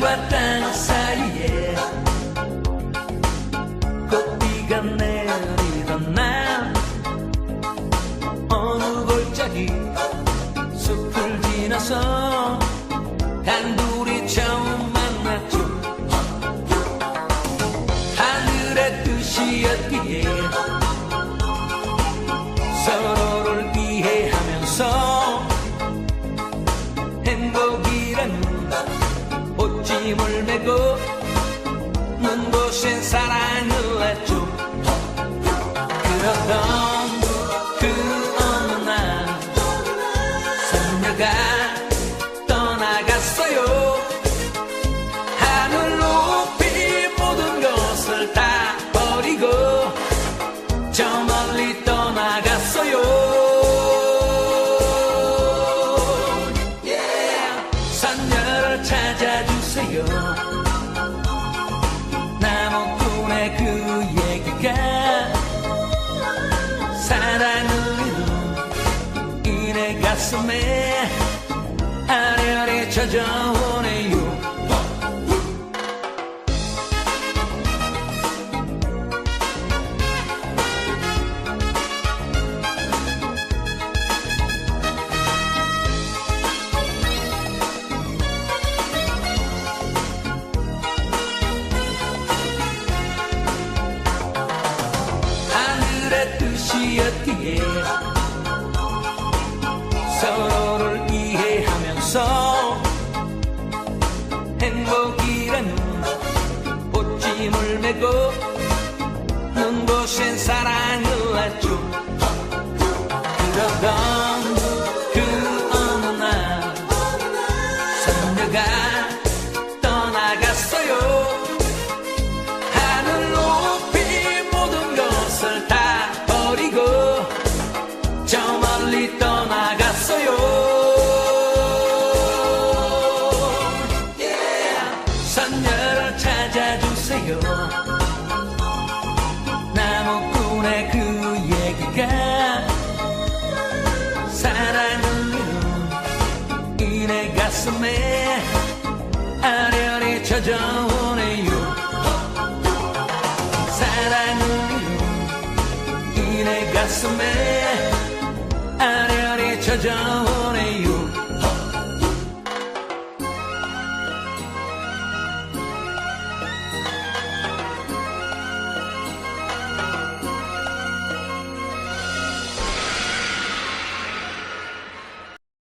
하늘과 땅 사이에 꽃비가 내리던 날. 어느 골짜기 숲을 지나서 단둘이 처음 만났죠. 하늘의 뜻이었기에 메고 눈부신 사랑을 했죠 그러던 그 어느 날 선녀가 떠나갔어요 가슴에 아련히 젖어오네요. 하늘의 뜻이었기에 행복이라는 옷짐을 메고 눈부신 사랑을 선녀를 찾아주세요. 나무꾼의 그 얘기가 가슴에 아련히 찾아오네요. 사랑은 이내 가슴에 아련히 찾아오네요.